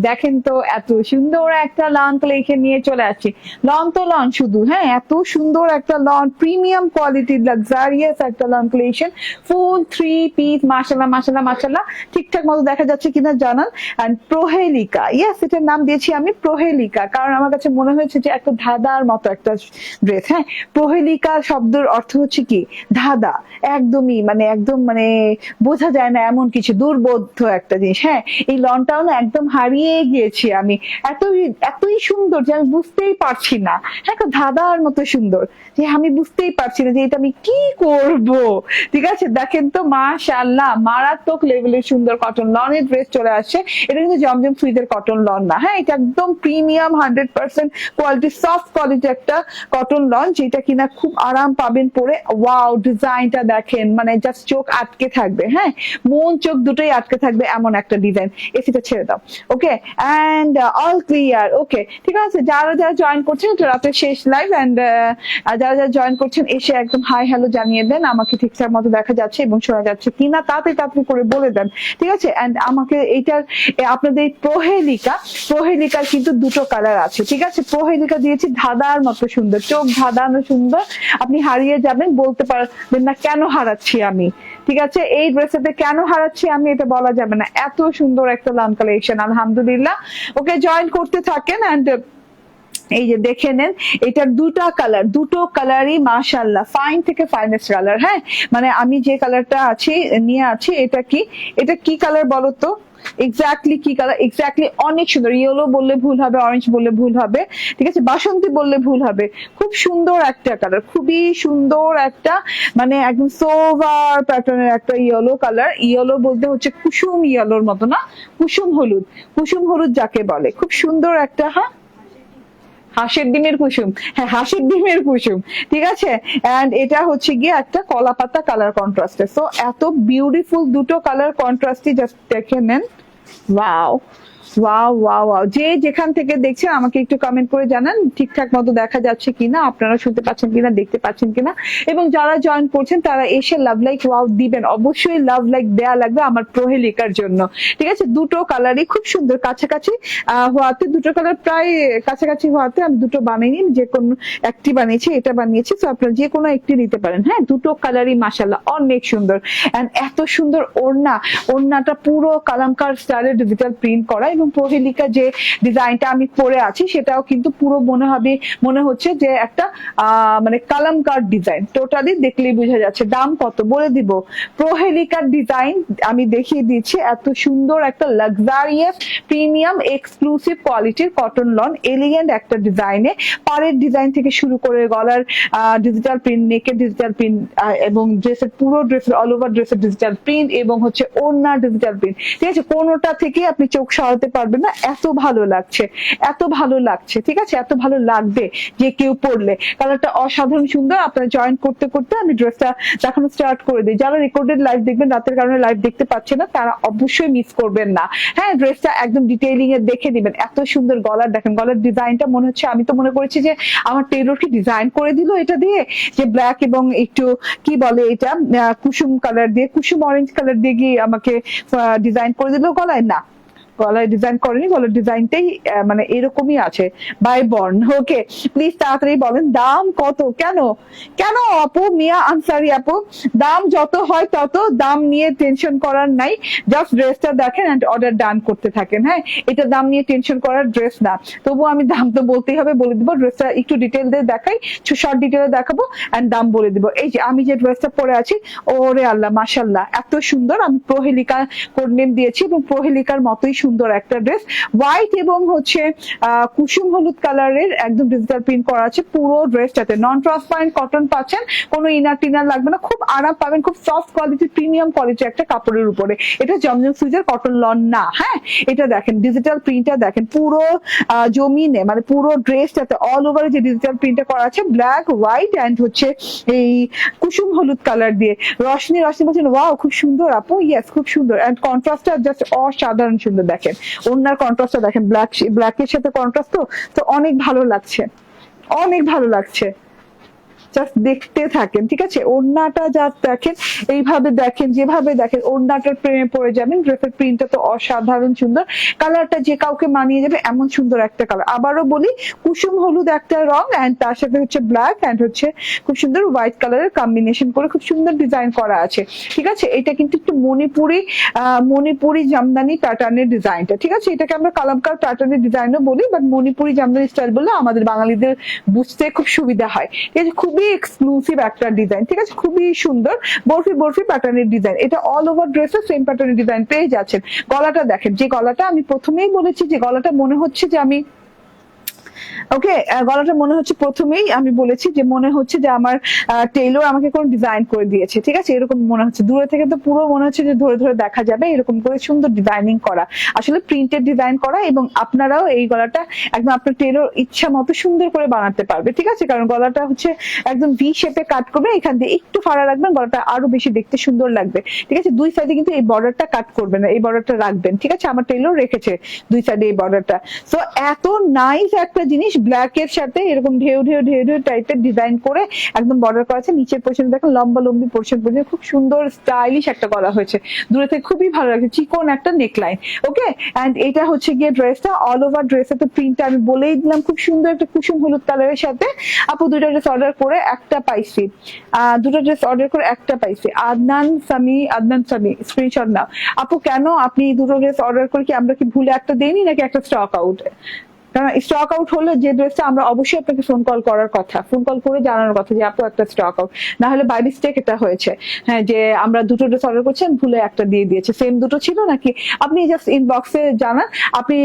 দেখেন তো, এত সুন্দর একটা লন কালেকশন নিয়ে চলে আসছি। লন তো লন শুধু হ্যাঁ এত সুন্দর একটা লন প্রিমিয়াম কোয়ালিটির লাক্সারিয়াস একটা লন ফুল থ্রি পিস ঠিকঠাক মতো দেখা যাচ্ছে কিনা জানান। অ্যান্ড প্রহেলিকা ইয়েস এটার নাম দিয়েছি আমি প্রহেলিকা কারণ আমার কাছে মনে হয়েছে যে একটা ধাঁধার মতো একটা ড্রেস হ্যাঁ। প্রহেলিকা শব্দের অর্থ হচ্ছে কি? ধাঁধা, একদমই মানে একদম মানে বোঝা যায় না এমন কিছু দুর্বোধ্য একটা জিনিস। হ্যাঁ এই লনটাও না একদম হারিয়ে গিয়েছি আমি। এতই এতই সুন্দর যে আমি বুঝতেই পারছি না। হ্যাঁ একটা ধাঁধার মতো সুন্দর যে আমি বুঝতেই পারছি না যে এটা আমি কি করব। ঠিক আছে? দেখেন তো, মাশাআল্লাহ, মারাত্মক লেভেলের সুন্দর কটন লনের ড্রেস চলে আসছে। এটা কিন্তু জমজম সুইদের কটন লন না। হ্যাঁ এটা একদম premium hundred percent quality soft quality একটা কটন লন যেটা কিনা খুব আরাম পাবেন পরে। ওয়াও ডিজাইনটা দেখেন মানে জাস্ট চোখ আটকে থাকবে। হ্যাঁ মন, চোখ দুটোই আটকে থাকবে এমন একটা ডিজাইন এসিটা ছেড়ে দাও okay and all clear okay ঠিক আছে, যারা যারা জয়েন করছেন, এটা রাতের শেষ লাইভ অ্যান্ড যারা যারা জয়েন করছেন, এসে একদম হাই হ্যালো জানিয়ে দেন। আমাকে ঠিকঠাক মতো দেখা যাচ্ছে এবং শোনা যাচ্ছে কিনা তাড়াতাড়ি তাড়াতাড়ি করে বলে দেন, ঠিক আছে? অ্যান্ড আমাকে এইটার আপনাদের প্রহেলিকা, প্রহেলিকার কিন্তু দুটো কালার আছে, ঠিক আছে? প্রহেলিকা দিয়েছি ধাঁধার মতো সুন্দর, চোখ ধাঁধানো সুন্দর। আপনি হারিয়ে যাবেন, বলতে পারবেন না কেন হারাচ্ছি আমি। ঠিক আছে? এই ড্রেসেতে কেন হারাচ্ছি আমি এটা বলা যাবে না। এত সুন্দর একটা লান কালেকশন আলহামদুলিল্লাহ। ওকে জয়েন করতে থাকেন অ্যান্ড এই যে দেখে নেন, এটার দুটা কালার দুটো কালারই মাশাল্লাহ ফাইন থেকে ফাইনেস্ট কালার হ্যাঁ? মানে আমি যে কালারটা আছি, নিয়ে আছি, এটা কি? এটা কি কালার বলতো এক্স্যাক্টলি কি কালার এক্স্যাক্টলি অনেক সুন্দর। ইয়েলো বললে ভুল হবে অরেঞ্জ বললে ভুল হবে, ঠিক আছে? বাসন্তী বললে ভুল হবে। খুব সুন্দর একটা কালার খুবই সুন্দর একটা মানে একদম সোভার প্যাটার্নের একটা ইয়েলো কালার ইয়েলো বলতে হচ্ছে কুসুম ইয়েলোর মতো না? কুসুম হলুদ। কুসুম হলুদ যাকে বলে। খুব সুন্দর একটা হ্যাঁ? হাঁসের ডিমের কুসুম। হ্যাঁ হাঁসের ডিমের কুসুম। ঠিক আছে? এন্ড এটা হচ্ছে গিয়ে একটা কলা পাতা কালার কন্ট্রাস্টে সো এত বিউটিফুল দুটো কালার কন্ট্রাস্টই জাস্ট দেখে নেন। ওয়াও ওয়াও ওয়াও ওয়াও যে যেখান থেকে দেখছেন আমাকে একটু কমেন্ট করে জানান, ঠিকঠাক মতো দেখা যাচ্ছে কিনা, আপনারা শুনতে পাচ্ছেন কিনা, দেখতে পাচ্ছেন কিনা। এবং যারা জয়েন করছেন, তারা এসে লাভ লাইক ওয়াও দিবেন। অবশ্যই লাভ লাইক দেয়া লাগবে আমার প্রহেলিকার জন্য। ঠিক আছে? দুটো কালারই খুব সুন্দর, কাছাকাছি হওয়াতে, দুটো কালার প্রায় কাছাকাছি হওয়াতে আমি দুটো বানিয়ে যে কোনো একটি বানিয়েছি, এটা বানিয়েছি, তো আপনারা যে কোনো একটি নিতে পারেন। হ্যাঁ দুটো কালারই মাসাল্লাহ অনেক সুন্দর। এন্ড এত সুন্দর ওড়না, ওড়নাটা পুরো কালামকার স্টাইলের ডিজিটাল প্রিন্ট করা এবং প্রহেলিকা যে ডিজাইনটা আমি পরে আছি, সেটাও কিন্তু পুরো মনে হবে, মনে হচ্ছে যে একটা মানে কালামকার ডিজাইন টোটালি দেখলেই বোঝা যাচ্ছে দাম কত। বলে দিব, প্রহেলিকার ডিজাইন আমি দেখিয়ে দিচ্ছি, এত সুন্দর একটা লাক্সারিয়াস প্রিমিয়াম এক্সক্লুসিভ কোয়ালিটির কটন লন এলিগেন্ট একটা ডিজাইনে পাড়ের ডিজাইন থেকে শুরু করে গলার ডিজিটাল প্রিন্ট নেকের ডিজিটাল প্রিন্ট এবং ড্রেসের পুরো ড্রেসের অল ওভার ড্রেসের ডিজিটাল প্রিন্ট এবং হচ্ছে ওড়নার ডিজিটাল প্রিন্ট ঠিক আছে? কোনোটা থেকে আপনি চোখ সরাতে পারবেন না, এত ভালো লাগছে, এত ভালো লাগছে, ঠিক আছে? এত ভালো লাগবে যে কেউ পরলে কালারটা অসাধারণ সুন্দর আপনারা জয়েন করতে করতে আমি ড্রেসটা দেখানো স্টার্ট করে দিই। যারা রেকর্ডেড লাইভ দেখবেন, রাতের কারণে লাইভ দেখতে পাচ্ছে না, তারা অবশ্যই মিস করবেন না। হ্যাঁ ড্রেসটা একদম ডিটেইলিং এ দেখে দিবেন এত সুন্দর গলার, দেখেন গলার ডিজাইনটা মনে হচ্ছে, আমি তো মনে করেছি যে আমার টেলর কি ডিজাইন করে দিল এটা দিয়ে, যে ব্ল্যাক এবং একটু, কি বলে এটা কুসুম কালার দিয়ে, কুসুম অরেঞ্জ কালার দিয়ে গিয়ে আমাকে ডিজাইন করে দিল গলায়। না। গলায় ডিজাইন করেনি, গলার ডিজাইনটাই মানে এরকমই আছে বাই বর্ন ওকে প্লিজ তাড়াতাড়ি বলেন, দাম কত? কেন? কেন আপু, মিয়া আনসারি আপু, দাম যত হয় তত, দাম নিয়ে টেনশন করার নাই জাস্ট ড্রেসটা দেখেন এন্ড অর্ডার ডান করতে থাকেন হ্যাঁ? এটা দাম নিয়ে টেনশন করার ড্রেস না। তবু আমি দাম তো বলতেই হবে, বলে দিব ড্রেসটা একটু ডিটেল দিয়ে দেখাই শর্ট ডিটেলে দেখাবো এন্ড দাম বলে দিব। এই যে আমি যে ড্রেসটা পরে আছি, ওরে আল্লাহ মাশাল্লাহ এত সুন্দর, আমি প্রহেলিকা কোড নেম দিয়েছি এবং প্রহেলিকার মতোই সুন্দর। একটা ড্রেস হোয়াইট এবং হচ্ছে কুসুম হলুদ কালারের একদম ডিজিটাল প্রিন্ট করা আছে পুরো ড্রেসটাতে নন ট্রান্সপারেন্ট কটন পাচ্ছেন, কোনো ইনার টিনার লাগবে না। খুব আরাম পাবেন, খুব সফট কোয়ালিটি প্রিমিয়াম কোয়ালিটি একটা কাপড়ের উপরে। এটা জমজম সুইজের কটন লন না হ্যাঁ? এটা দেখেন ডিজিটাল প্রিন্টটা দেখেন, পুরো জমিনে মানে পুরো ড্রেসটাতে অল ওভার যে ডিজিটাল প্রিন্টটা করা আছে ব্ল্যাক হোয়াইট অ্যান্ড হচ্ছে এই কুসুম হলুদ কালার দিয়ে। রশনি রশনি বলছেন ওয়াও খুব সুন্দর আপু। ইয়েস খুব সুন্দর। অ্যান্ড কন্ট্রাস্টটা জাস্ট অসাধারণ সুন্দর। দেখেন। ওনার কন্ট্রাস্টটা দেখেন ব্ল্যাক ব্ল্যাকের সাথে কন্ট্রাস্ট তো তো অনেক ভালো লাগছে। অনেক ভালো লাগছে। জাস্ট দেখতে থাকেন, ঠিক আছে? ওড়নাটা যা দেখেন, এইভাবে দেখেন, যেভাবে দেখেন, ওড়নাটার প্রেমে পড়ে যাবেন, ড্রেসের প্রিন্টটা তো অসাধারণ সুন্দর। কালারটা যে কাউকে মানিয়ে যাবে, এমন সুন্দর একটা কালার আবারও বলি, কুসুম হলুদ একটা রং অ্যান্ড তার সাথে হচ্ছে ব্ল্যাক অ্যান্ড হচ্ছে খুব সুন্দর হোয়াইট কালারের কম্বিনেশন করে খুব সুন্দর ডিজাইন করা আছে। ঠিক আছে? এটা কিন্তু একটু মণিপুরি মণিপুরি জামদানি প্যাটার্নের ডিজাইনটা ঠিক আছে? এটাকে আমরা কালামকার প্যাটার্নের ডিজাইনও বলি বাট মণিপুরি জামদানি স্টাইল বললে আমাদের বাঙালিদের বুঝতে খুব সুবিধা হয়। ঠিক আছে খুবই এক্সক্লুসিভ একটা ডিজাইন ঠিক আছে? খুবই সুন্দর বরফি বরফি প্যাটার্নের ডিজাইন এটা অল ওভার ড্রেসে সেম প্যাটার্নের ডিজাইন পেয়ে যাচ্ছেন। গলাটা দেখেন, যে গলাটা আমি প্রথমেই বলেছি, যে গলাটা মনে হচ্ছে যে আমি ওকে গলাটা মনে হচ্ছে প্রথমেই আমি বলেছি যে মনে হচ্ছে যে আমার টেইলর আমাকে কোন ডিজাইন করে দিয়েছে, ঠিক আছে? এরকম মনে হচ্ছে। দূরে থেকে তো পুরো মনে হচ্ছে যে ধরে ধরে দেখা যাবে, এরকম করে সুন্দর ডিজাইনিং করা। আসলে প্রিন্টেড ডিজাইন করা এবং আপনারাও এই গলাটা একদম আপনার টেইলর ইচ্ছা মতো সুন্দর করে বানাতে পারবে, ঠিক আছে? কারণ গলাটা হচ্ছে একদম ভি শেপে কাট করবে, এখান দিয়ে একটু ফাড়া রাখবেন, গলাটা আরও বেশি দেখতে সুন্দর লাগবে, ঠিক আছে? দুই সাইডে কিন্তু এই বর্ডারটা কাট করবেন না, এই বর্ডারটা রাখবেন, ঠিক আছে? আমার টেইলর রেখেছে দুই সাইডে এই বর্ডারটা সো এত নাইস একটা জিনিস ব্ল্যাক এর সাথে এরকম ঢেউ ঢেউ ঢেউ ঢেউ টাইপের ডিজাইন করে একদম বর্ডার করা আছে। নিচের পোর্শন দেখেন লম্বা, লম্বি পোর্শন পর্যন্ত খুব সুন্দর স্টাইলিশ একটা করা হয়েছে। দূরে থেকে খুবই ভালো লাগছে, চিকন একটা নেকলাইন ওকে অ্যান্ড এটা হচ্ছে গিয়ে ড্রেসটা অল ওভার ড্রেসের তো প্রিন্টটা আমি বলেই দিলাম, খুব সুন্দর একটা কুসুম হলুদ কালারের সাথে। আপু দুটো ড্রেস অর্ডার করে, একটা পাইছি। দুটো ড্রেস অর্ডার করে, একটা পাইছি। আদনান সামি আদনান সামি স্ক্রিনশট নাও। আপু, কেন আপনি দুটো ড্রেস অর্ডার করে কি আমরা কি ভুলে একটা দেইনি নাকি একটা স্টক আউট কারণ স্টক আউট হলে যে ড্রেসটা আমরা অবশ্যই আপনাকে ফোন কল করার কথা ফোন কল করে জানানোর কথা যে আপু একটা স্টক আউট না হলে বাই মিস্টেক এটা হয়েছে। হ্যাঁ যে আমরা দুটো ড্রেস অর্ডার করছেন ভুলে একটা দিয়ে দিয়েছে। সেম দুটো ছিল নাকি? আপনি জাস্ট ইনবক্সে জানান। আপনি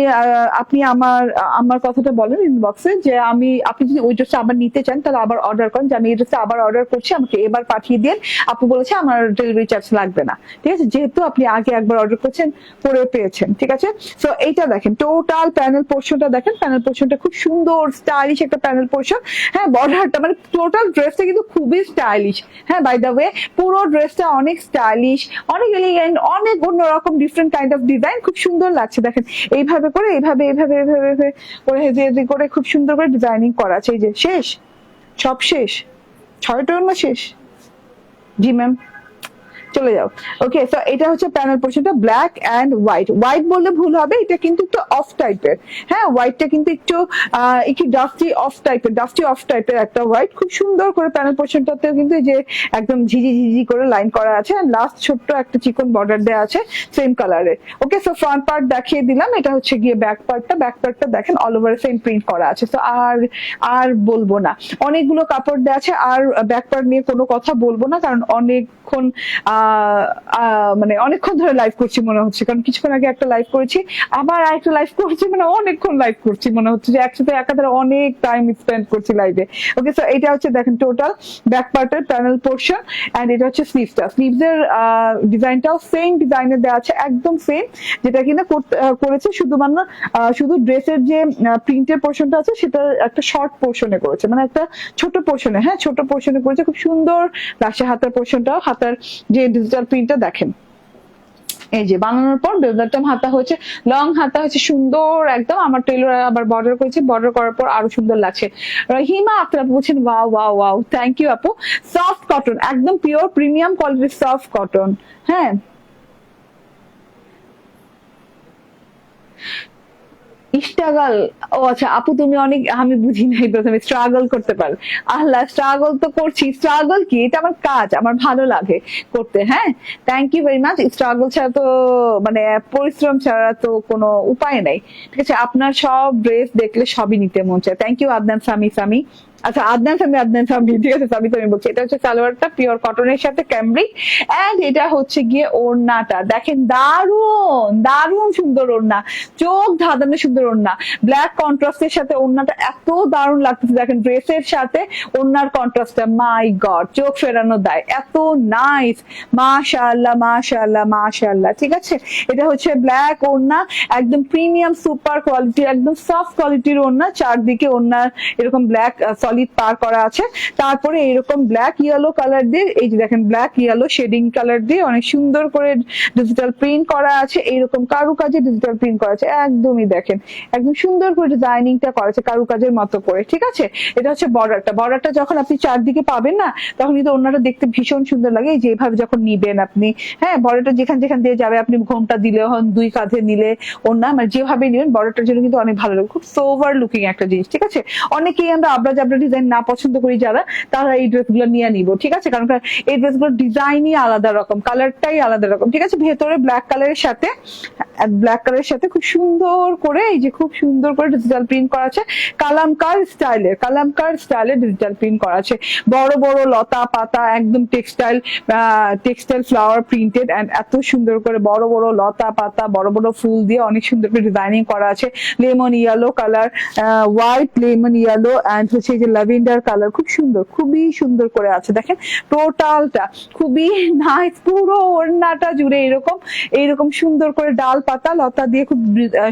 আপনি আমার আমার কথাটা বলেন ইনবক্সে যে আমি, আপনি যদি ওই ড্রেসটা আবার নিতে চান, তাহলে আবার অর্ডার করেন। যে আমি এই ড্রেসটা আবার অর্ডার করছি, আমাকে এবার পাঠিয়ে দিন। আপু বলেছে আমার ডেলিভারি চার্জ লাগবে না। ঠিক আছে? যেহেতু আপনি আগে একবার অর্ডার করছেন, করে পেয়েছেন। ঠিক আছে? সো এইটা দেখেন। টোটাল প্যানেল পোর্শনটা দেখেন। প্যানেল পোর্শনটা খুব সুন্দর স্টাইলিশ একটা প্যানেল পোর্শন হ্যাঁ বর্ডারটা মানে টোটাল ড্রেসটা কিন্তু খুবই স্টাইলিশ হ্যাঁ বাই দ্য ওয়ে পুরো ড্রেসটা অনেক স্টাইলিশ অনেক এলিগেন্ট অনেক অন্যরকম ডিফারেন্ট কাইন্ড অফ ডিজাইন খুব সুন্দর লাগছে, দেখেন। এইভাবে করে, এইভাবে এইভাবে এইভাবে করে হেজে হেজে করে খুব সুন্দর করে ডিজাইনিং করা আছে। এই যে, শেষ? সব শেষ? ছয়টা শেষ? জি ম্যাম চলে যাও। ওকে সো এটা হচ্ছে প্যানেল পোর্শনটা ব্ল্যাক অ্যান্ড হোয়াইট হোয়াইট বললে ভুল হবে এটা কিন্তু একটু অফ টাইপের হ্যাঁ হোয়াইটটা কিন্তু একটু একটু ডাস্টি অফ টাইপের ডাস্টি অফ টাইপের একটা হোয়াইট খুব সুন্দর করে প্যানেল পোর্শনটাতে কিন্তু যে একদম ঝিঝি ঝিঝি করে লাইন করা আছে। লাস্ট ছোট্ট একটা চিকন বর্ডার দেওয়া আছে সেম কালারের ওকে সো ফ্রন্ট পার্ট দেখিয়ে দিলাম এটা হচ্ছে গিয়ে ব্যাক পার্টটা ব্যাক পার্টটা দেখেন অল ওভার সেম প্রিন্ট করা আছে। তো আর আর বলব না। অনেকগুলো কাপড় দেওয়া আছে আর ব্যাক পার্ট নিয়ে কোনো কথা বলব না কারণ অনেকক্ষণ আহ, মানে অনেকক্ষণ ধরে লাইভ করছি মনে হচ্ছে, কারণ কিছুক্ষণ আগে একটা লাইভ করেছি, আবার আরেকটা লাইভ করছি মানে অনেকক্ষণ লাইভ করছি মনে হচ্ছে যে একসাথে একাধারে অনেক টাইম স্পেন্ড করছি লাইভে ওকে স্যার এটা হচ্ছে দেখেন টোটাল ব্যাক পার্টের প্যানেল পোর্শন এন্ড এটা হচ্ছে স্লিভসটা স্লিভস এর ডিজাইনটাও সেম ডিজাইনের দেওয়া আছে, একদম সেম যেটা কিনা করেছে শুধুমাত্র শুধু ড্রেসের যে প্রিন্টের পোর্শনটা আছে সেটা একটা শর্ট পোর্শনে করেছে মানে একটা ছোট পোর্শনে হ্যাঁ ছোট পোর্শনে করেছে, খুব সুন্দর লাগছে হাতের পোর্শনটাও হাতের যে ডিজিটাল প্রিন্টটা দেখেন। এই যে বানানোর পর বেলদারটাম হাতা হয়েছে লং হাতা হয়েছে, সুন্দর একদম। আমার টেলর আবার বর্ডার করেছে বর্ডার করার পর আরও সুন্দর লাগছে। রহিমা আপনারা বলছেন wow wow wow thank you আপু। সফট কটন একদম পিওর প্রিমিয়াম কোয়ালিটির সফট কটন হ্যাঁ। স্ট্রাগল ও আচ্ছা আপু, তুমি অনেক, আমি বুঝি নাই প্রথমে স্ট্রাগল করতে পারো। আল্লাহ স্ট্রাগল তো করছি। স্ট্রাগল কি? এটা আমার কাজ, আমার ভালো লাগে করতে হ্যাঁ? Thank you very much struggle ছাড়া তো মানে পরিশ্রম ছাড়া তো কোনো উপায় নাই। ঠিক আছে, আপনার সব ড্রেস দেখলে সবই নিতে মন চায়। থ্যাংক ইউ আদনান সামি সামি আচ্ছা আদনান সামি আদনান সামি ঠিক আছে সামি তুমি বলছি। এটা হচ্ছে সালোয়ারটা, পিওর কটনের সাথে ক্যামব্রিক। এন্ড এটা হচ্ছে গিয়ে ওড়নাটা। দেখেন দারুণ দারুণ সুন্দর ওড়না। চোখ ধাঁধানো সুন্দর ওড়না। ব্ল্যাক কন্ট্রাস্টের সাথে ওড়নাটা এত দারুণ লাগতেছে। দেখেন, ড্রেসের সাথে ওড়নার কন্ট্রাস্টটা মাই গড চোখ ফেরানো দেয়। এত নাইস মাশাআল্লাহ মাশাআল্লাহ মাশাআল্লাহ, ঠিক আছে? এটা হচ্ছে ব্ল্যাক ওড়না, একদম প্রিমিয়াম সুপার কোয়ালিটি একদম সফট কোয়ালিটির ওড়না। চারদিকে ওড়নার এরকম ব্ল্যাক সলিড পার করা আছে। তারপরে এরকম ব্ল্যাক ইয়েলো কালার দিয়ে, এই যে দেখেন ব্ল্যাক ইয়েলো শেডিং কালার দিয়ে অনেক সুন্দর করে ডিজিটাল প্রিন্ট করা আছে। এইরকম কারুকাজে ডিজিটাল প্রিন্ট করা আছে। একদমই দেখেন, একদম সুন্দর করে ডিজাইনিংটা করা আছে কারুকাজের মতো করে, ঠিক আছে? এটা হচ্ছে বর্ডারটা বর্ডারটা যখন আপনি চারদিকে পাবেন না, তখন কিন্তু ওনারা দেখতে ভীষণ সুন্দর লাগে। এই যে এইভাবে যখন নিবেন আপনি হ্যাঁ বর্ডারটা যেখান যেখান দিয়ে যাবে, আপনি ঘোমটা দিলে হন, দুই কাঁধে নিলে ওনা মানে যেভাবে নিবেন বর্ডারটার জন্য কিন্তু অনেক ভালো লাগে। খুব সোভার লুকিং একটা জিনিস, ঠিক আছে? অনেকেই আমরা আবরা জাবরা ডিজাইন না পছন্দ করি যারা, তারা এই ড্রেসগুলো নিয়ে নিব, ঠিক আছে? কারণ এই ড্রেসগুলোর ডিজাইনই আলাদা রকম কালারটাই আলাদা রকম, ঠিক আছে? ভেতরে ব্ল্যাক কালারের সাথে ব্ল্যাক কালারের সাথে খুব সুন্দর করে, এই যে খুব সুন্দর করে ডিজিটাল প্রিন্ট করা আছে, কালামকার স্টাইলের কালামকার স্টাইলের ডিজিটাল প্রিন্ট করা আছে। বড় বড় লতা পাতা, একদম textile textile flower printed and এত সুন্দর করে বড় বড় লতা পাতা, বড় বড় ফুল দিয়ে অনেক সুন্দর করে ডিজাইনিং করা আছে। Lemon yellow colour white lemon yellow and হচ্ছে যে ল্যাভেন্ডার কালার খুব সুন্দর, খুবই সুন্দর করে আছে। দেখেন, টোটালটা খুবই নাইস পুরো ওড়নাটা জুড়ে এরকম, এইরকম সুন্দর করে ডাল পাতা, লতা দিয়ে খুব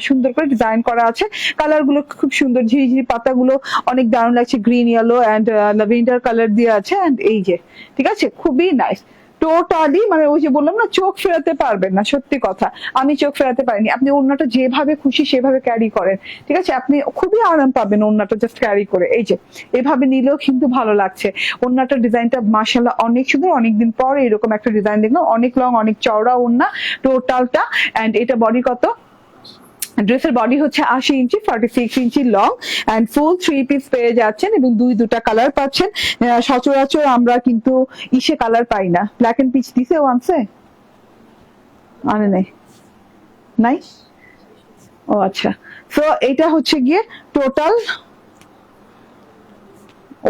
সুন্দর করে ডিজাইন করা আছে। কালারগুলো খুব সুন্দর, ঝিরিঝিরি পাতাগুলো অনেক দারুণ লাগছে green yellow and lavender colour দিয়ে আছে। অ্যান্ড এই যে, ঠিক আছে? খুবই নাইস টোটালি মানে ওই যে বললাম না, চোখ ফেরাতে পারবেন না, সত্যি কথা। আমি চোখ ফেরাতে পারিনি। আপনি ওড়নাটা যেভাবে খুশি, সেভাবে ক্যারি করেন। ঠিক আছে? আপনি খুবই আরাম পাবেন ওড়নাটা জাস্ট ক্যারি করে। এই যে, এভাবে নিলেও কিন্তু ভালো লাগছে। অন্যটা ডিজাইনটা মাসাল্লাহ অনেক সুন্দর। অনেকদিন পরে এরকম একটা ডিজাইন দেখলাম। অনেক লং অনেক চওড়া ওড়না টোটালটা অ্যান্ড এটা বডি কত? ড্রেসের বডি হচ্ছে আশি inch forty six inch long and full three piece পেয়ে যাচ্ছেন এবং দুই দুটা কালার পাচ্ছেন। সচরাচর আমরা কিন্তু ইসে কালার পাই না। ব্ল্যাক এন্ড পিচ দিছে ওয়ান্সে আনে নাই। নাই? ও আচ্ছা। তো এটা হচ্ছে গিয়ে টোটাল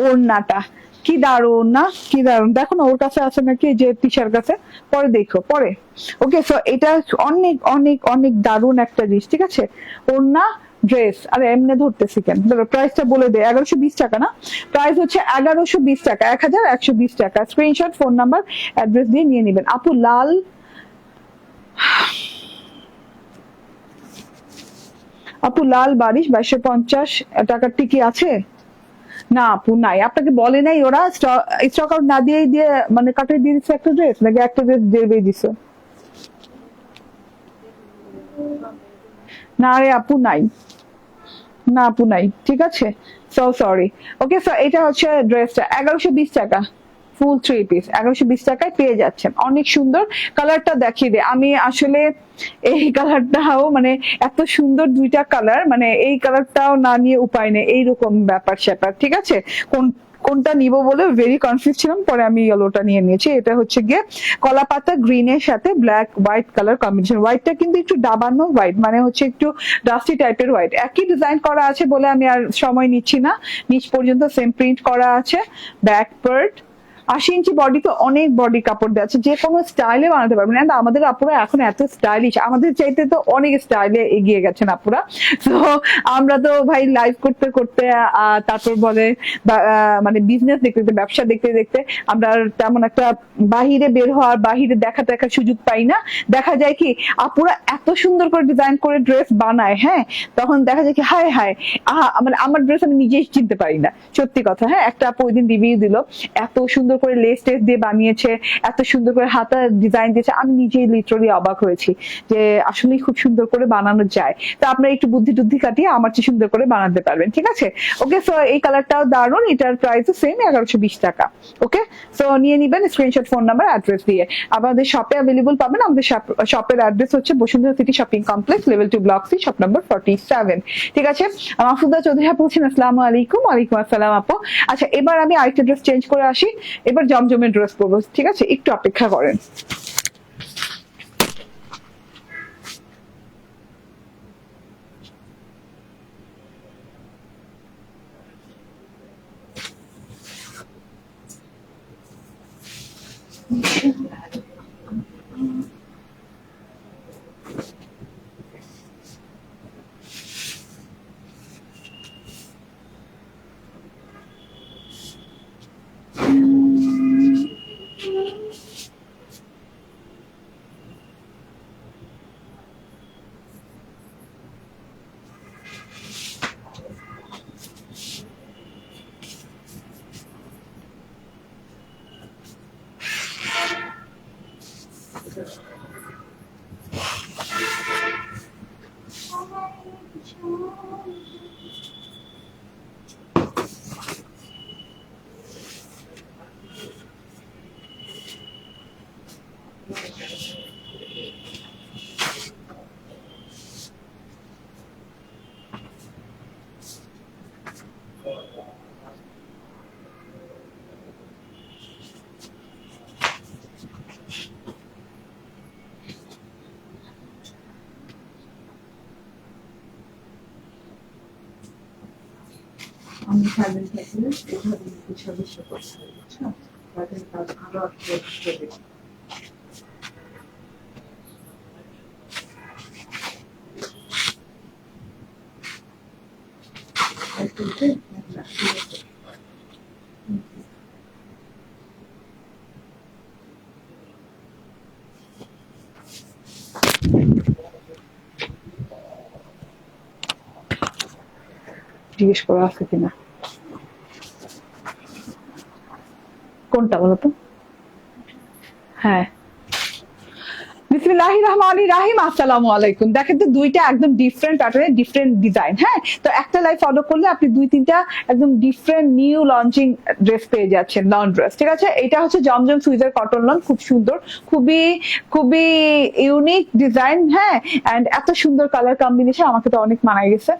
ওড়নাটা। কি দারুণ না? কি দারুণ দেখো না, ওর কাছে আছে নাকি যে তিশার কাছে? পরে দেখো, পরে। ওকে সো এটা অনেক অনেক অনেক দারুণ একটা জিনিস, ঠিক আছে? ওড়না ড্রেস আরে এমনি ধরতেছি কেন? প্রাইসটা বলে দে, এগারোশো বিশ টাকা, না? প্রাইস হচ্ছে এগারোশো বিশ টাকা এক হাজার একশো বিশ টাকা। স্ক্রিনশট ফোন নাম্বার অ্যাড্রেস দিয়ে নিয়ে নেবেন। আপু, লাল? আপু, লাল বারিশ, বাইশশো পঞ্চাশ। টাকার টিকি আছে? না আপু নাই। আপনাকে বলে নাই ওরা, স্টক আউট না দিয়ে দিয়ে মানে কাটিয়ে দিয়ে দিচ্ছে একটা ড্রেস নাকি একটা ড্রেস দেবে দিছে? না রে আপু, নাই। না, আপু, নাই। ঠিক আছে? সো সরি ওকে সো এটা হচ্ছে ড্রেসটা এগারোশো বিশ টাকা। ফুল থ্রি পিস এগারোশো বিশ টাকায় পেয়ে যাচ্ছেন। অনেক সুন্দর। কালারটা দেখিয়ে দে। আমি আসলে এই কালারটাও মানে এত সুন্দর দুইটা কালার মানে এই কালারটাও না নিয়ে উপায় নেই। এইরকম ব্যাপার স্যাপার, ঠিক আছে? কোন, কোনটা নিব বলে ভেরি কনফিউজ ছিলাম, পরে আমি ইয়েলোটা নিয়ে নিয়েছি। এটা হচ্ছে গিয়ে কলা পাতা গ্রিনের সাথে ব্ল্যাক হোয়াইট কালার কম্বিনেশন হোয়াইটটা কিন্তু একটু ডাবানো হোয়াইট মানে হচ্ছে একটু ডাস্টি টাইপের হোয়াইট একই ডিজাইন করা আছে বলে আমি আর সময় নিচ্ছি না। নিচ পর্যন্ত সেম প্রিন্ট করা আছে। ব্যাক পার্ট আশি ইঞ্চি বডি তো অনেক বডি কাপড় দেওয়া আছে, যে কোনো স্টাইলে বানাতে পারবেন। And আমাদের আপুরা এখন এত স্টাইলিশ আমাদের চাইতে তো অনেক স্টাইলে এগিয়ে গেছেন আপুরা। তো আমরা তো ভাই লাইভ করতে করতে তারপর বলে মানে বিজনেস দেখতে দেখতে, ব্যবসা দেখতে দেখতে আমরা তেমন একটা বাহিরে বের হওয়ার, বাহিরে দেখা দেখার সুযোগ পাই না। দেখা যায় কি, আপুরা এত সুন্দর করে ডিজাইন করে ড্রেস বানায় হ্যাঁ? তখন দেখা যায় কি, হায় হায়, আহা মানে আমার ড্রেস আমি নিজেই চিনতে পারি না। সত্যি কথা হ্যাঁ? একটা আপু ওই দিন রিভিউ দিল, এত সুন্দর করে লেস টেস দিয়ে বানিয়েছে, এত সুন্দর করে হাতা ডিজাইন দিয়েছে, আমি নিজেই লিটারালি অবাক হয়েছি যে আসলেই খুব সুন্দর করে বানানো যায়। তো আপনারা একটু বুদ্ধি টুদ্ধি কাটিয়ে আমার চেয়ে সুন্দর করে বানাতে পারবেন, ঠিক আছে? ওকে সো এই কালারটাও দারুণ এটার প্রাইস সেম এগারোশো বিশ টাকা। ওকে সো নিয়ে নিবেন স্ক্রিনশট ফোন নাম্বার অ্যাড্রেস দিয়ে। আমাদের শপে অ্যাভেলেবল পাবেন, আমাদের শপের অ্যাড্রেস হচ্ছে Bashundhara city shopping complex level two block C shop number forty seven ঠিক আছে? মাহফুদা চৌধুরী বলছেন, আসসালামু আলাইকুম, ওয়ালাইকুম আসসালাম আপু। আচ্ছা এবার আমি আরেকটা ড্রেস চেঞ্জ করে আসি। এবার জমজমের ড্রেস পরবো ঠিক আছে একটু অপেক্ষা করেন থাকলে এভাবে গুছাবে সে করতে হবে বুঝছ তাদের কাজ আরও একটু হবে জিজ্ঞেস করো আছে কোনটা বলো তো? হ্যাঁ। হ্যাঁ? তো একটা লাইফ ফলো করলে আপনি দুই, তিনটা একদম ডিফারেন্ট নিউ লঞ্চিং ড্রেস পেয়ে যাচ্ছেন ঠিক আছে? এটা হচ্ছে সুইজার কটন খুব সুন্দর, খুবই খুবই ইউনিক ডিজাইন হ্যাঁ? এন্ড এত সুন্দর কালার কম্বিনেশন আমাকে তো অনেক মানায় গেছে।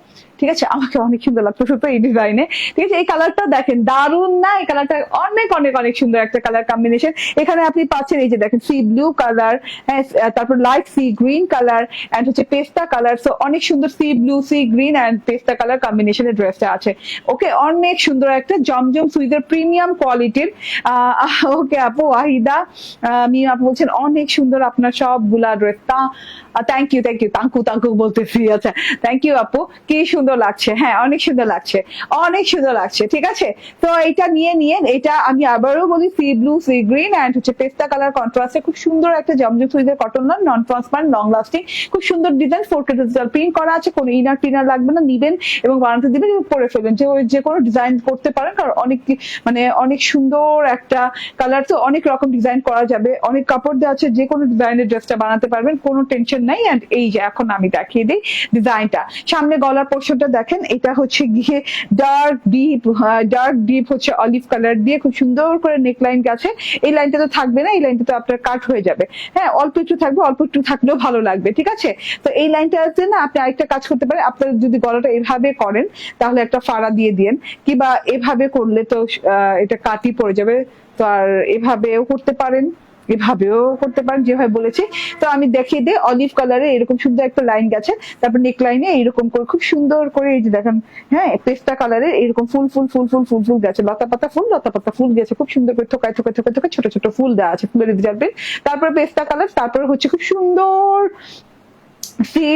ঠিক আছে? আমাকে অনেক সুন্দর লাগতো শুধু এই ডিজাইনে ঠিক আছে? এই কালারটা দেখেন দারুণ না? এই কালারটা অনেক অনেক অনেক সুন্দর একটা কালার কম্বিনেশন এখানে আপনি পাচ্ছেন এই যে দেখেন সি ব্লু কালার তারপর light sea green colour and হচ্ছে পেস্তা কালার সো অনেক সুন্দর sea blue sea green and পেস্তা কালার কম্বিনেশনের ড্রেসটা আছে। ওকে অনেক সুন্দর একটা জমজম সুইজার প্রিমিয়াম কোয়ালিটির ওকে আপু ওয়াহিদা আহ, মিম আপু বলছেন অনেক সুন্দর আপনার সবগুলা ড্রেস তা thank you thank you thank you thank you বলতেছি আচ্ছা। থ্যাংক ইউ আপু। কি সুন্দর লাগছে। হ্যাঁ অনেক সুন্দর লাগছে। অনেক সুন্দর লাগছে, ঠিক আছে? তো এটা নিয়ে নিয়ে, এটা আমি আবারও বলি sea blue sea green and হচ্ছে পেস্তা কালার কন্ট্রাস্টে খুব সুন্দর একটা জমজম সুইজের cotton non non transparent long lasting খুব সুন্দর design four K digital print করা আছে, কোনো ইনার টিনার লাগবে না, নিবেন এবং বানাতে দিবেন, এবং পরে ফেলবেন। যে যে কোনো ডিজাইন করতে পারেন, কারণ অনেক মানে অনেক সুন্দর একটা কালার তো অনেক রকম ডিজাইন করা যাবে। অনেক কাপড় দেওয়া আছে, যে কোনো ডিজাইনের ড্রেসটা বানাতে পারবেন, কোনো টেনশন নাই। অ্যান্ড এই যে, এখন আমি দেখিয়ে দিই ডিজাইনটা সামনে গলার পোর্শনটা দেখেন, এটা হচ্ছে গিয়ে ডার্ক ডিপ ডার্ক ডিপ হচ্ছে অলিভ কালার দিয়ে খুব সুন্দর করে নেক লাইন গেছে এই লাইনটা তো থাকবে না, এই লাইনটা তো আপনার কাট হয়ে যাবে। হ্যাঁ অল্প একটু থাকবে, অল্প একটু থাকলেও ভালো লাগবে, ঠিক আছে? তো এই লাইনটা আছে না, আপনি আরেকটা কাজ করতে পারেন, আপনার যদি গলাটা এভাবে করেন, তাহলে একটা ফাড়া দিয়ে দিয়েন, কিংবা এভাবে করলে তো এটা কাটি পড়ে যাবে। তো আর এভাবেও করতে পারেন। এভাবেও করতে পারেন, যেভাবে বলেছি। তো আমি দেখিয়ে দিই অলিভ কালারে এরকম সুন্দর একটা লাইন গেছে। তারপর নেক লাইনে এরকম করে, খুব সুন্দর করে এই যে দেখেন হ্যাঁ পেস্তা কালারে এরকম ফুল ফুল ফুল ফুল ফুল ফুল গেছে। লতা পাতা ফুল, লতা পাতা ফুল গেছে। খুব সুন্দর করে থোকায় থোকায় থোকায় থোকায় ছোট ছোট ফুল দেওয়া আছে, ফুলের ডিজাইন তারপরে পেস্তা কালার তারপরে হচ্ছে খুব সুন্দর সি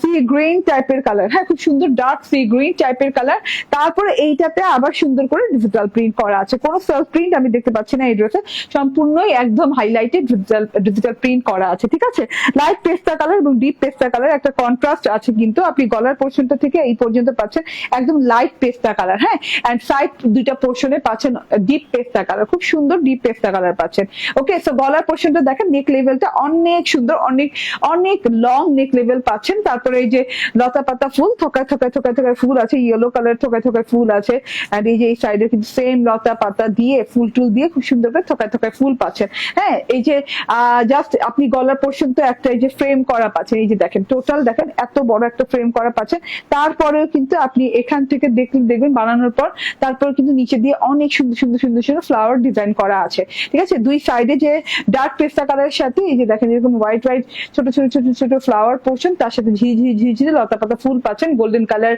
সি গ্রিন টাইপের কালার হ্যাঁ খুব সুন্দর ডার্ক সি গ্রিন টাইপের কালার তারপরে এইটাতে আবার সুন্দর করে ডিজিটাল প্রিন্ট করা আছে। কোনো সেলফ প্রিন্ট আমি দেখতে পাচ্ছি না এই ড্রেসে সম্পূর্ণই একদম হাইলাইটেড ডিজিটাল ডিজিটাল প্রিন্ট করা আছে, ঠিক আছে? লাইট পেস্তা কালার এবং ডিপ পেস্তা কালার একটা কন্ট্রাস্ট আছে কিন্তু আপনি গলার পোর্শনটা থেকে এই পর্যন্ত পাচ্ছেন একদম লাইট পেস্তা কালার হ্যাঁ? এন্ড সাইড দুইটা পোর্শনে পাচ্ছেন ডিপ পেস্তা কালার খুব সুন্দর ডিপ পেস্তা কালার পাচ্ছেন। ওকে সো গলার পোর্শনটা দেখেন নেক লেভেলটা অনেক সুন্দর, অনেক অনেক লং নেক লেভেল পাচ্ছেন। তারপরে এই যে লতা পাতা ফুল, থোকায় থোকায় থোকায় থোকায় ফুল আছে ইয়েলো কালার থোকায় থোকায় ফুল আছে। এন্ড এই যে এই সাইডে কিন্তু সেম লতা পাতা দিয়ে, ফুল টুল দিয়ে খুব সুন্দর করে থোকায় থোকায় ফুল পাচ্ছেন হ্যাঁ এই যে জাস্ট আপনি গলার পোর্শন তো একটা এই যে ফ্রেম করা পাচ্ছেন। এই যে দেখেন টোটাল দেখেন, এত বড় একটা ফ্রেম করা পাচ্ছেন তারপরেও কিন্তু আপনি এখান থেকে দেখলেন, দেখবেন বানানোর পর, তারপর কিন্তু নিচে দিয়ে অনেক সুন্দর সুন্দর সুন্দর সুন্দর ফ্লাওয়ার ডিজাইন করা আছে। ঠিক আছে? দুই সাইডে যে ডার্ক পেস্তা কালারের সাথে, এই যে দেখেন, এরকম হোয়াইট হোয়াইট ছোট ছোট ছোট ছোট ফ্লাওয়ার পোর্শন তার সাথে ঝিঝি ঝিঝি লতা পাতা ফুল পাচ্ছেন। গোল্ডেন কালার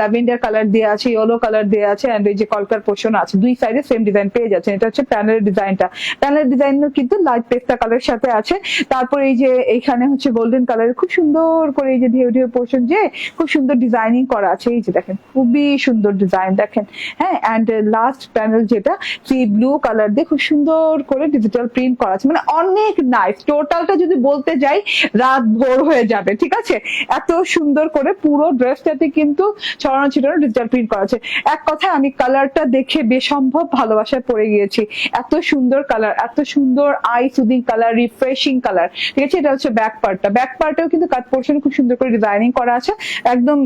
ল্যাভেন্ডার কালার দেওয়া আছে ইয়েলো কালার দেওয়া আছে এন্ড এই যে কলকার পোর্শন আছে, দুই সাইডে সেম ডিজাইন পেয়ে যাচ্ছেন। এটা হচ্ছে প্যানেলের ডিজাইনটা প্যানেলের ডিজাইন কিন্তু লাইট পেস্তা কালার সাথে আছে। তারপর এই যে এইখানে হচ্ছে গোল্ডেন কালারের খুব সুন্দর করে এই যে ঢেউ ঢেউ পোর্শন যে, খুব সুন্দর ডিজাইনিং করা আছে। এই যে দেখেন, খুবই সুন্দর ডিজাইন দেখেন। হ্যাঁ এন্ড লাস্ট প্যানেল যেটা সেই ব্লু কালার দিয়ে খুব সুন্দর করে ডিজিটাল প্রিন্ট করা আছে। মানে অনেক নাইস টোটালটা যদি বলতে যাই, রাত ভোর হয়ে যাবে, ঠিক আছে? আছে এত সুন্দর করে পুরো ড্রেসটাতে কিন্তু ছড়ানো ছিটানো ডিজিটাল প্রিন্ট করা আছে। এক কথায় আমি কালারটা দেখে বেসম্ভব ভালোবাসায় পড়ে গিয়েছি। এত সুন্দর কালার এত সুন্দর eye soothing colour refreshing colour ঠিক আছে? এটা হচ্ছে ব্যাক পার্টটা ব্যাক পার্টেও কিন্তু কাট পোর্শন খুব সুন্দর করে ডিজাইনিং করা আছে। একদম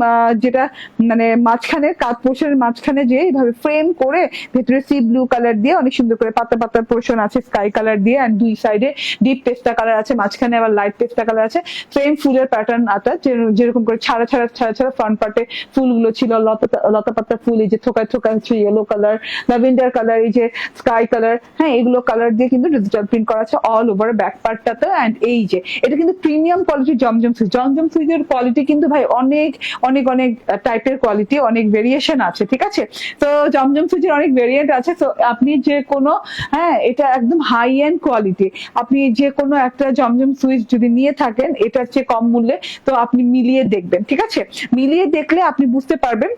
যেটা মানে মাঝখানে কাট পোর্শনের মাঝখানে যে এইভাবে ফ্রেম করে ভেতরে সি ব্লু কালার দিয়ে অনেক সুন্দর করে পাতা পাতা পোর্শন আছে স্কাই কালার দিয়ে আর দুই সাইডে ডিপ পেস্টা কালার আছে। মাঝখানে আবার লাইট পেস্টা কালার আছে। সেম ফুলের প্যাটার্ন যে- যেরকম করে ছাড়া ছাড়া ছাড়া ছাড়া ফ্রন্ট পার্টে ফুলগুলো ছিল, লতা লতা পাতা ফুল, এই যে থোকায় থোকা হচ্ছে ইয়েলো কালার ল্যাভেন্ডার কালার এই যে স্কাই কালার হ্যাঁ এগুলো কালার দিয়ে কিন্তু ডিজিটাল প্রিন্ট করা আছে অল ওভার ব্যাক পার্টটাতে অ্যান্ড এই যে, এটা কিন্তু প্রিমিয়াম কোয়ালিটির জমজম সুইচ জমজম সুইচের কোয়ালিটি কিন্তু ভাই অনেক অনেক অনেক টাইপের কোয়ালিটি অনেক ভেরিয়েশন আছে, ঠিক আছে? তো জমজম সুইচের অনেক ভেরিয়েন্ট আছে, তো আপনি যে কোনো হ্যাঁ এটা একদম হাই এন্ড কোয়ালিটি আপনি যে কোনো একটা জমজম সুইচ যদি নিয়ে থাকেন, এটার চেয়ে কম মূল্যে তো আপনি মিলিয়ে দেখবেন ঠিক আছে? মিলিয়ে দেখলে আপনি বুঝতে পারবেন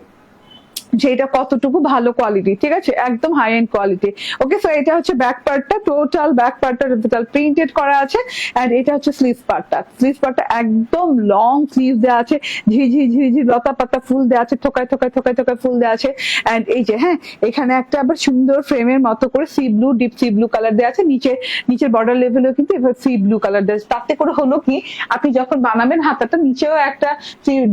যে এটা কতটুকু ভালো কোয়ালিটি ঠিক আছে? একদম high end quality okay so এটা হচ্ছে ব্যাক পার্টটা টোটাল ব্যাক পার্টটা টোটাল প্রিন্টেড করা আছে এন্ড এটা হচ্ছে স্লিভ পার্টটা স্লিভ পার্টটা একদম লং স্লিভ দেওয়া আছে, ঝিঝি ঝিঝি, লতা পাতা ফুল দেওয়া আছে, থোকায় থোকায় থোকায় থোকায় ফুল দেওয়া আছে। এন্ড এই যে হ্যাঁ এখানে একটা আবার সুন্দর ফ্রেমের মতো করে sea blue deep sea blue colour দেওয়া আছে। নিচে, নিচের বর্ডার লেভেলেও কিন্তু সি ব্লু কালার দেওয়া আছে। তাতে করে হলো কি, আপনি যখন বানাবেন হাতাটা, নিচেও একটা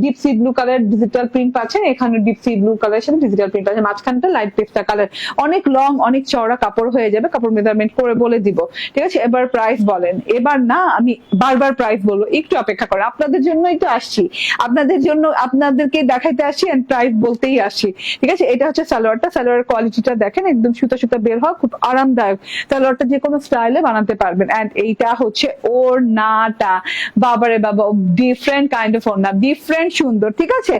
deep sea blue colour digital print পাচ্ছেন এখানে ডিপ সি ব্লু কালার সাথে ডিজিটাল প্রিন্ট আছে মাঝখানটা লাইট পেস্টা কালার অনেক লং অনেক চওড়া কাপড় হয়ে যাবে, কাপড় মেজারমেন্ট করে বলে দিব। ঠিক আছে? এবার প্রাইস বলেন। এবার না, আমি বারবার প্রাইস বলব। একটু অপেক্ষা করেন। আপনাদের জন্যই তো আসছি। আপনাদের জন্য, আপনাদেরকে দেখাইতে আসছি এন্ড প্রাইস বলতেই আসছি ঠিক আছে? এটা হচ্ছে সালোয়ারটা। সালোয়ার কোয়ালিটিটা দেখেন, একদম সুতা সুতা বের হওয়া, খুব আরামদায়ক। সালোয়ারটা যে কোনো স্টাইলে বানাতে পারবেন। এন্ড এইটা হচ্ছে ওর নাটা বাবারে বাবা ডিফারেন্ট কাইন্ড অফ ওর না ডিফারেন্ট সুন্দর। ঠিক আছে?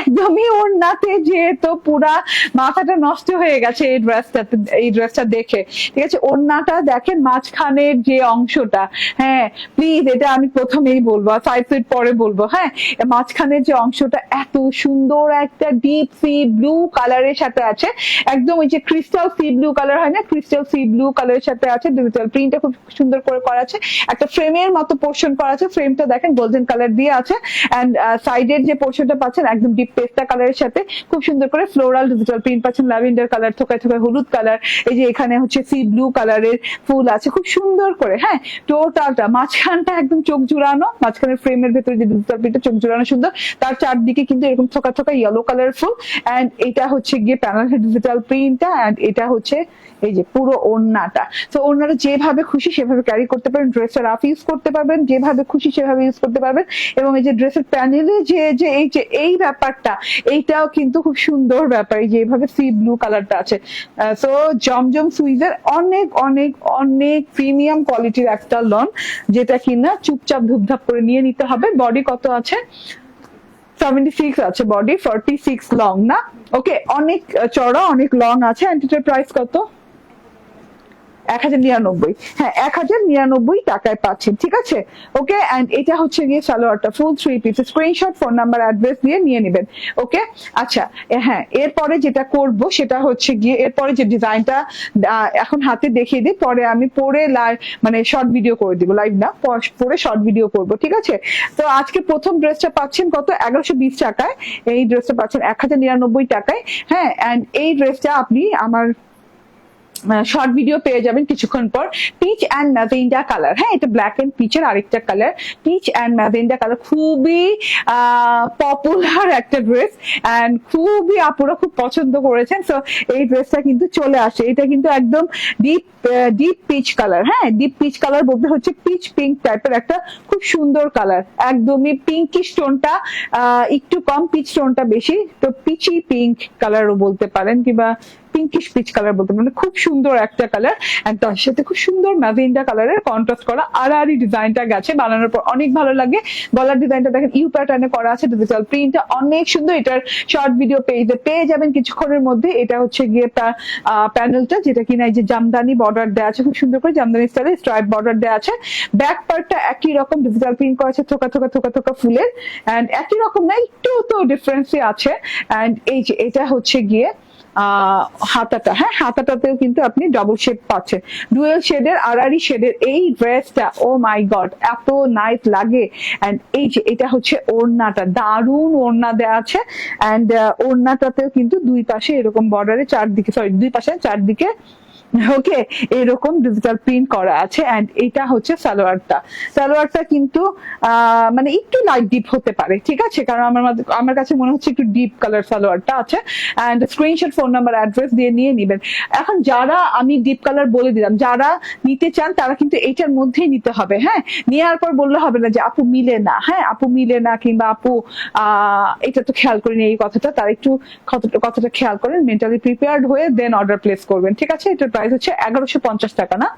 একদমই ওড়নাতে যেহেতু পুরা মাথাটা নষ্ট হয়ে গেছে এই ড্রেসটা এই ড্রেসটা দেখে। ঠিক আছে, ওড়নাটা দেখেন মাঝখানের যে অংশটা। হ্যাঁ প্লিজ এটা আমি প্রথমেই বলব ফাইভ ফিট পরে বলব হ্যাঁ? মাঝখানের যে অংশটা এত সুন্দর একটা ডিপ সি ব্লু কালারের সাথে আছে। একদম ওই যে ক্রিস্টাল সি ব্লু কালার হয় না? ক্রিস্টাল সি ব্লু কালারের সাথে আছে ডিজিটাল প্রিন্টটা খুব সুন্দর করে করা আছে। একটা ফ্রেমের মতো পোর্শন করা আছে ফ্রেমটা দেখেন গোল্ডেন কালার দিয়ে আছে। এন্ড সাইডের যে পোর্শনটা পাচ্ছেন, একদম ডিপ পেস্তা কালারের সাথে। খুব সুন্দর করে ফ্লোরাল ডিজিটাল প্রিন্ট পাচ্ছেন ল্যাভেন্ডার কালার থোকায় থোকায় হলুদ কালার এই যে এখানে হচ্ছে সি ব্লু কালারের ফুল আছে, খুব সুন্দর করে হ্যাঁ টোটালটা মাঝখানটা একদম চোখ জুড়ানো, মাঝখানের ফ্রেমের ভেতরে যে ডিজিটাল প্রিন্টটা চোখ জুড়ানো সুন্দর, তার চারদিকে কিন্তু এরকম থোকা থোকা ইয়েলো কালার ফুল এন্ড এটা হচ্ছে গিয়ে প্যানেল ডিজিটাল প্রিন্টটা এন্ড এটা হচ্ছে এই যে পুরো ওড়নাটা তো ওড়নাটা যেভাবে খুশি সেভাবে ক্যারি করতে পারেন ড্রেসটা রাফ ইউজ করতে পারবেন, যেভাবে খুশি সেভাবে ইউজ করতে পারবেন, এবং এই যে ড্রেসের প্যানেলে যে যে এই যে, এই ব্যাপারটা, এইটাও কিন্তু খুব সুন্দর ব্যাপার যেভাবে সি ব্লু কালারটা আছে। সো জমজম সুইজের অনেক অনেক অনেক প্রিমিয়াম কোয়ালিটির একটা লন, যেটা কিনা চুপচাপ ধুপধাপ করে নিয়ে নিতে হবে। বডি কত আছে? সেভেন্টি সিক্স আছে বডি ফর্টি সিক্স লং না? ওকে অনেক, চড়া অনেক লং আছে। অ্যান্ড প্রাইস কত? এক হাজার নিরানব্বই। হ্যাঁ এক হাজার নিরানব্বই টাকায় পাচ্ছেন, ঠিক আছে? ওকে অ্যান্ড এটা হচ্ছে গিয়ে সালোয়ারটা full three piece screenshot phone number address দিয়ে নিয়ে নেবেন, ওকে? আচ্ছা হ্যাঁ এরপরে যেটা করব সেটা হচ্ছে গিয়ে, এরপরে যে ডিজাইনটা এখন হাতে দেখিয়ে দিই, পরে আমি পরে মানে শর্ট ভিডিও করে দিব লাইভ না, পরে শর্ট ভিডিও করব, ঠিক আছে? তো আজকে প্রথম ড্রেসটা পাচ্ছেন কত? এগারোশো বিশ টাকায়, এই ড্রেসটা পাচ্ছেন এক হাজার নিরানব্বই টাকায় হ্যাঁ অ্যান্ড এই ড্রেসটা আপনি আমার শর্ট ভিডিও পেয়ে যাবেন কিছুক্ষণ পর। পিচ অ্যান্ড ম্যাজেন্ডা কালার হ্যাঁ এটা ব্ল্যাক এন্ড পিচের আরেকটা colour peach and magenta colour খুবই পপুলার একটা ড্রেস অ্যান্ড খুবই আপুরা খুব পছন্দ করেছেন। সো এই ড্রেসটা কিন্তু চলে আসে। এটা কিন্তু একদম ডিপ ডিপ পিচ কালার হ্যাঁ ডিপ পিচ কালার বলতে হচ্ছে পিচ পিঙ্ক টাইপের একটা খুব সুন্দর কালার একদমই পিঙ্কি স্টোনটা একটু কম পিচ স্টোনটা বেশি, তো পিচি পিঙ্ক কালারও বলতে পারেন কিংবা পিঙ্কিশ পিচ কালার বলতে পারেন খুব সুন্দর একটা কালার এন্ড তার সাথে খুব সুন্দর ম্যাজেন্ডা কালারের কন্ট্রাস্ট করা আড়াআড়ি ডিজাইনটা গেছে, বানানোর পর অনেক ভালো লাগে। গলার ডিজাইনটা দেখেন ইউ প্যাটার্নে করা আছে ডিজিটাল প্রিন্টটা অনেক সুন্দর, এটার শর্ট ভিডিও পেজে পেয়ে যাবেন কিছুক্ষণের মধ্যে। এটা হচ্ছে গিয়ে তার প্যানেলটা যেটা কিনা এই যে জামদানি বর্ডার দেওয়া আছে, খুব সুন্দর করে জামদানি স্টাইলে স্ট্রাইপ বর্ডার দেওয়া আছে। ব্যাক পার্টটা একই রকম ডিজিটাল প্রিন্ট করা আছে, থোকা থোকা থোকা থোকা ফুলের এন্ড একই রকম না, একটু তো ডিফারেন্সই আছে। এন্ড এই যে, এটা হচ্ছে গিয়ে হাতাটা হ্যাঁ হাতাটাতেও কিন্তু আপনি ডবল শেড পাচ্ছেন। ডুয়েল শেডের আড়াআড়ি শেডের এই ড্রেসটা ও মাই গড এত নাইস লাগে। অ্যান্ড এই যে, এটা হচ্ছে ওড়নাটা, দারুণ ওড়না দেওয়া আছে। অ্যান্ড ওড়নাটাতেও কিন্তু দুই পাশে এরকম বর্ডারে চারদিকে সরি দুই পাশে, চারদিকে ওকে এরকম ডিজিটাল প্রিন্ট করা আছে অ্যান্ড এটা হচ্ছে সালোয়ারটা। সালোয়ারটা কিন্তু মানে একটু লাইট ডিপ হতে পারে, ঠিক আছে? কারণ আমার আমার কাছে মনে হচ্ছে একটু ডিপ কালার সালোয়ারটা আছে। And screenshot phone number address দিয়ে নিয়ে নেবেন। এখন যারা আমি ডিপ কালার বলে দিলাম, যারা নিতে চান, তারা কিন্তু এইটার মধ্যেই নিতে হবে হ্যাঁ? নেওয়ার পর বললে হবে না যে, আপু, মিলে না। হ্যাঁ আপু, মিলে না কিংবা, আপু এটা তো খেয়াল করিনি এই কথাটা। তারা একটু কথাটা খেয়াল করেন মেন্টালি প্রিপেয়ার্ড হয়ে দেন অর্ডার প্লেস করবেন, ঠিক আছে? এটার প্রাইস হচ্ছে এগারোশো পঞ্চাশ টাকা না?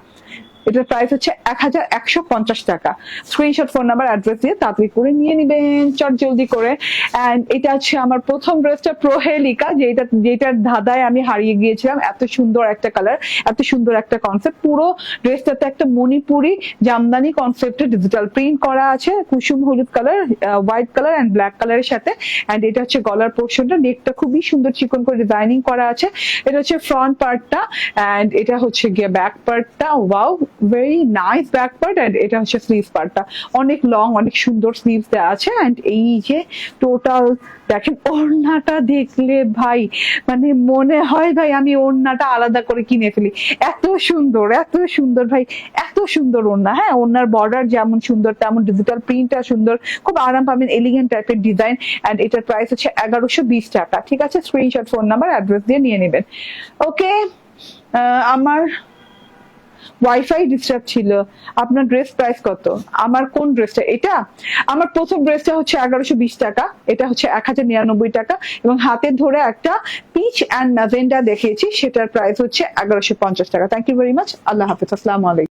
এটার প্রাইস হচ্ছে এক হাজার একশো পঞ্চাশ টাকা। স্ক্রিনশট ফোন নাম্বার অ্যাড্রেস দিয়ে তাড়াতাড়ি করে নিয়ে নিবেন। চট জলদি করে। অ্যান্ড এটা হচ্ছে আমার প্রথম ড্রেসটা প্রহেলিকা যেটা যেটার ধাঁধায় আমি হারিয়ে গিয়েছিলাম। এত সুন্দর একটা কালার এত সুন্দর একটা কনসেপ্ট পুরো ড্রেসটাতে একটা মণিপুরি জামদানি কনসেপ্টে ডিজিটাল প্রিন্ট করা আছে। কুসুম হলুদ colour white colour and black কালারের সাথে। অ্যান্ড এটা হচ্ছে গলার পোর্শনটা নেকটা খুবই সুন্দর চিকন করে ডিজাইনিং করা আছে। এটা হচ্ছে ফ্রন্ট পার্টটা অ্যান্ড এটা হচ্ছে গিয়ে ব্যাক পার্টটা wow very nice back part and এটা হচ্ছে স্লিভ পার্টটা অনেক লং অনেক সুন্দর স্লিভস দেওয়া আছে অ্যান্ড এই যে টোটাল দেখেন, ওড়নাটা দেখলে ভাই মানে মনে হয় ভাই আমি ওড়নাটা আলাদা করে কিনে ফেলি। এত সুন্দর এত সুন্দর ভাই, এত সুন্দর ওড়না। হ্যাঁ ওড়নার বর্ডার যেমন সুন্দর, তেমন ডিজিটাল প্রিন্টটা সুন্দর। খুব আরাম পাবেন এলিগেন্ট টাইপের ডিজাইন অ্যান্ড এটার প্রাইস হচ্ছে এগারোশো বিশ টাকা। ঠিক আছে স্ক্রিনশট ফোন নাম্বার অ্যাড্রেস দিয়ে নিয়ে নেবেন। ওকে আমার ওয়াইফাই ডিস্টার্ব ছিল, আপনার ড্রেস প্রাইস কত? আমার কোন ড্রেসটা এটা আমার প্রথম ড্রেসটা হচ্ছে এগারোশো বিশ টাকা, এটা হচ্ছে এক হাজার নিরানব্বই টাকা এবং হাতে ধরে একটা পিচ অ্যান্ড ম্যাজেন্ডা দেখিয়েছি, সেটার প্রাইস হচ্ছে এগারোশো পঞ্চাশ টাকা। থ্যাংক ইউ ভেরি মাচ আল্লাহ হাফিজ। আসসালামু আলাইকুম।